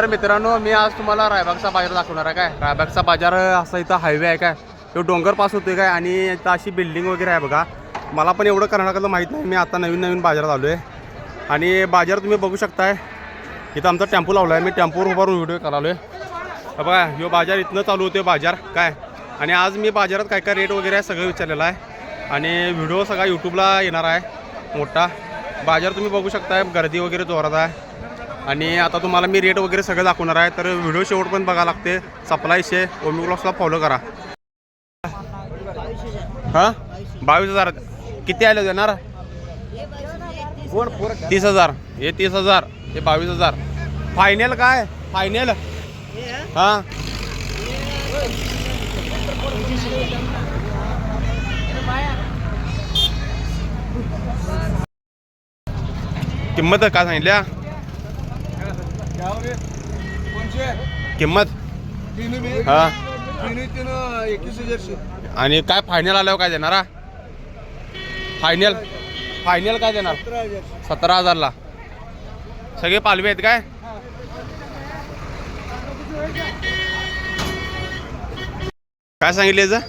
तर मित्रांनो मी आज तुम्हाला रायबागचा बाजार दाखवणार आहे काय? रायबागचा बाजार असा इथं हायवे आहे काय? तो डोंगर पास होतोय काय? आणि इथं अशी बिल्डिंग वगैरे आहे बघा. मला पण एवढं कर्नाटकातलं माहीत नाही. मी आता नवीन नवीन बाजारात आलो आहे आणि बाजार तुम्ही बघू शकताय. इथं आमचा टेम्पो लावला आहे मी टेम्पोवर उभारून व्हिडिओ करालो आहे बघा ह्यो बाजार इथनं चालू होते बाजार. काय? आणि आज मी बाजारात काय काय रेट वगैरे आहे सगळं विचारलेलं आहे. आणि व्हिडिओ सगळा यूट्यूबला येणार आहे. मोठा. बाजार तुम्ही बघू शकताय. गर्दी वगैरे जोरात आहे. आणि आता तुम्हाला मी रेट वगैरे सगळं दाखवणार आहे तर व्हिडिओ शेवट पण बघा लागते. सप्लायशे ओमी फॉलो करा. हां? बावीस हजार. किती आले देणार? तीस हजार. हे तीस हजार. हे बावीस हजार. फायनल काय? फायनल हां? किंमत काय सांगितल्या? किंमत? हा. आणि काय फायनल आल्यावर काय देणार? फायनल फायनल काय देणार? सतरा हजारला. सगळे पालवे आहेत काय? काय सांगितले याचं?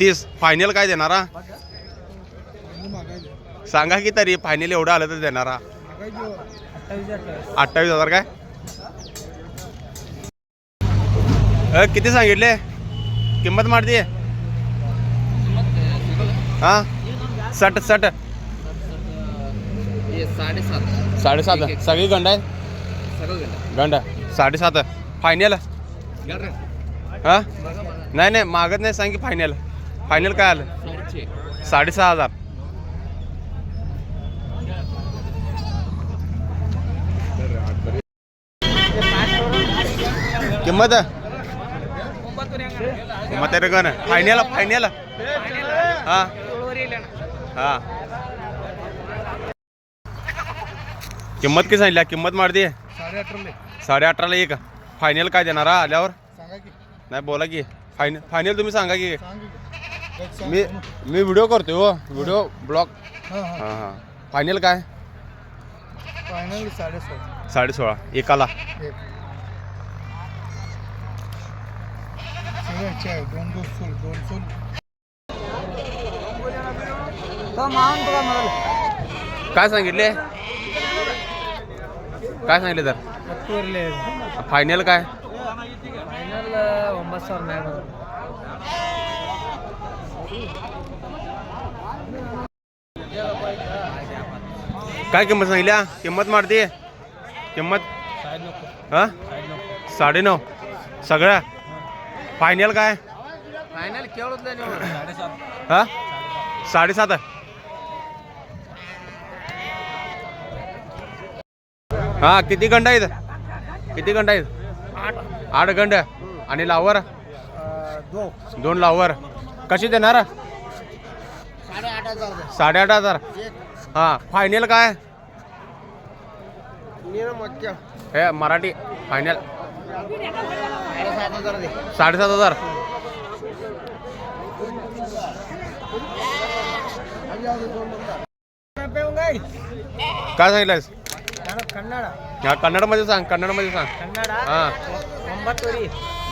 तीस. फायनल काय देणार? सांगा की तरी फायनल एवढं आलं तर देणार? अठ्ठावीस हजार काय? अ, किती सांगितले? किंमत मारते हा? सट सट साडेसात. साडेसात एक- एक. सगळी गंड आहे सगळं गंड. साडेसात. फायनल? गेलं हा? नाही नाही मागत नाही सांग की फायनल. फायनल काय आलं? साडेचे. साडेसहा हजार. किंमत? किंमत आहे गण फायनल फायनल हा. हा. किंमत किती सांगितल्या किंमत मारते? साडे अठराला एक. फायनल काय देणार हा आल्यावर? नाही बोला की. फायनल फायनल तुम्ही सांगा की. मी मी व्हिडिओ करतोय हो. Video blog. हां हां. फायनल काय? फायनल साडेसात साडे सोळा एकाला सगळ्याचे आहे दोन दोन सोल दोन सोल काय सांगितले काय सांगितले तर फायनल काय ಫೈನಲ್ ಒಂಬತ್ತು ಸಾವಿರ ಮ್ಯಾಗ काय किंमत सांगितल्या किंमत मारते किंमत हां साडेनऊ सगळ्या फायनल काय? फायनल केवढं साडेसात हां? साडेसात हां किती गंड आहेत? किती गंड आहेत? आठ गंड आणि लावर? दोन लावर. कशी देणार? साडेआठ हजार. हां फायनल काय? हे मराठी फायनल साडेसात हजार. काय सांगितलंस कन्नड कन्नडमध्ये सांग कन्नडमध्ये सांग. हा.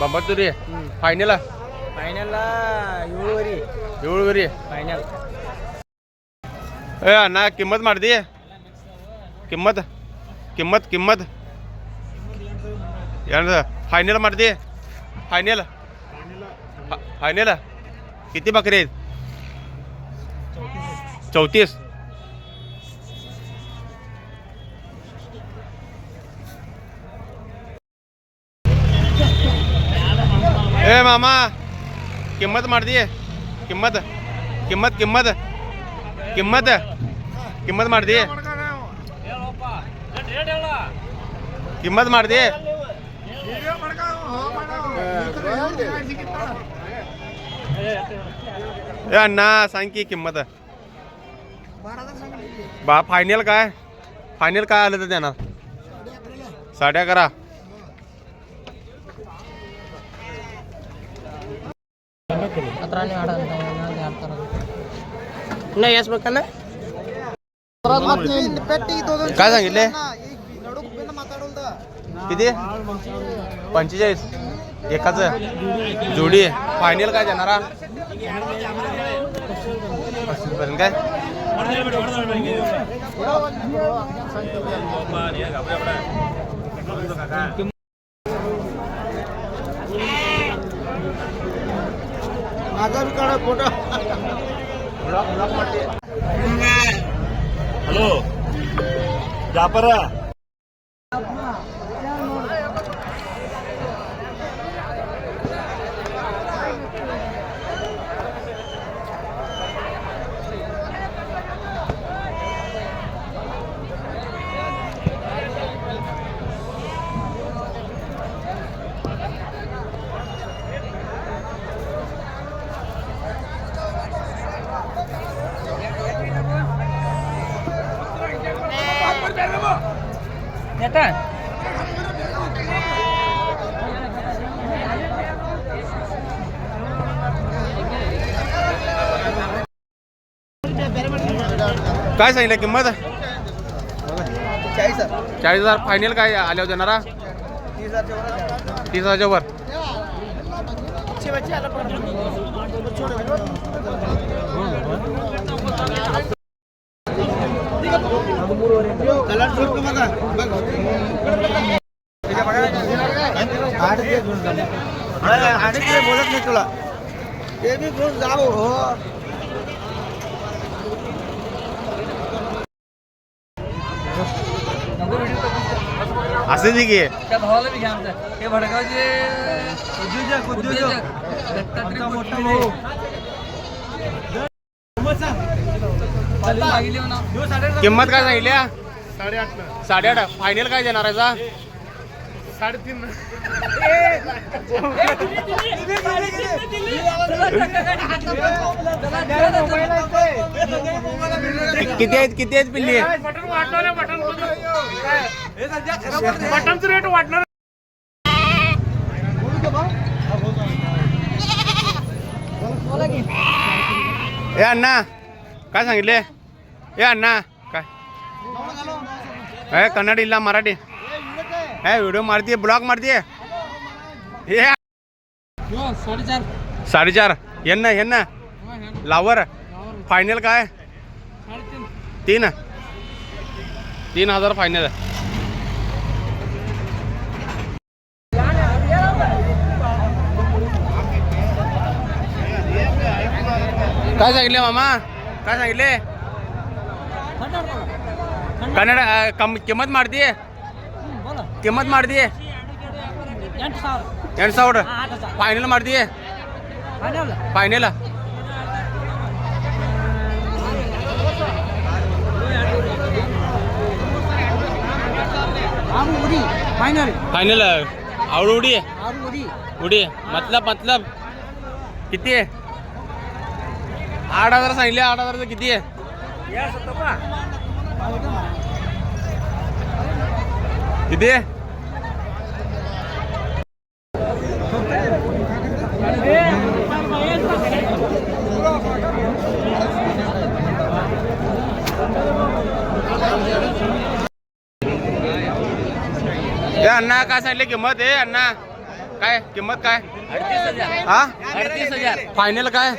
बंबातुरी फायनल फायनल ए अण्णा किंमत मारती किंमत? किंमत किंमत? यानंतर फायनल मारते फायनल फायनल किती बकरी आहेत चौतीस ए मामा किंमत मारती किंमत किंमत किंमत किंमत किंमत मारते किंमत मारते ए अण्णा सांग की किंमत बा फायनल काय? फायनल काय आलं तर त्यांना साडे अकरा. नाही याच बघा काय सांगितले? किती? पंचेचाळीस. एकाच. जोडी. फायनल काय देणार काय? हॅलो जापरा काय सांगितलं किंमत? चाळीस हजार. फायनल काय आल्यावर देणारा? तीस हजारच्या वर बोलत नाही तुला ते बी घेऊन जाऊ हो असे की. त्या भावाला बी घ्या आमच्या. हे भडगावचे उद्योजक उद्योजक. दत्तात्रय मोठा कोटगिरे. भाऊ. चालेल, मागितली ना. किंमत काय सांगितल्या साडेआठ. फायनल काय देणार आहे जा? किती आहेत किती आहेत पिल्ली? ए अण्णा. काय सांगितले? ए अण्णा. ए कन्नड इल्ला मराठी ए व्हिडिओ मारतीये ब्लॉग मारतीये हे साडेचार यांना यांना लावर फायनल काय तीन तीन हजार फायनल काय सांगितले मामा काय सांगितले ಕನ್ನಡ ಆ, ಕಮ್ ಕಿಮ್ಮತ್ ಮಾಡ್ದಿ ಕಿಮ್ಮತ್ ಮಾಡ್ದಿ ಎಂಟು ಸಾವಿರ ಫೈನಲ್ ಮಾಡ್ದಿ ಫೈನಲ್ फायनल फायनल आवड उडी आरू उडी उडी मतलब मतलब किती आहे आठ हजार सांगितले आठ हजारचं किती आहे किती? आहे ए अण्णा काय सांगितले किंमत? आहे अण्णा काय? किंमत काय? अडतीस हजार. हा? अडतीस हजार. फायनल काय?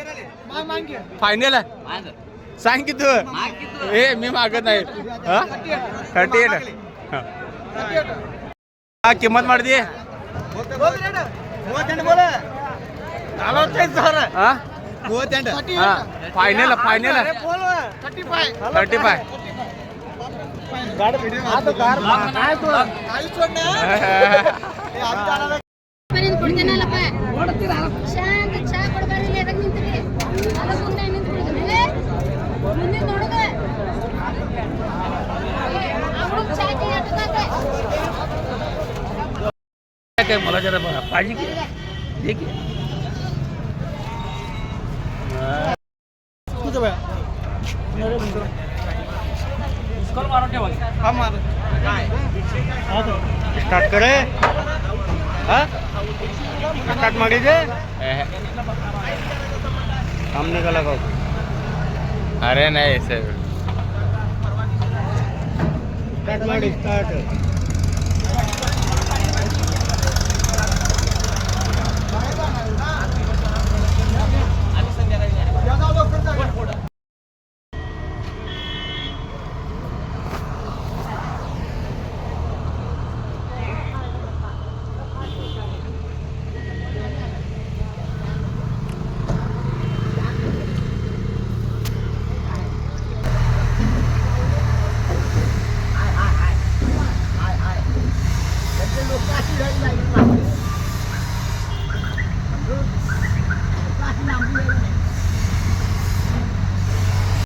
फायनल सांग की तू. हे मी मागत नाही. Thirty eight. हा. किंमत मारते final final thirty five thirty five काय मला जरा बघा पाहिजे की? ठीक आहे स्टार्ट करे स्टार्ट मारे जे. सामने का अरे नाही सर स्टार्ट स्टार्ट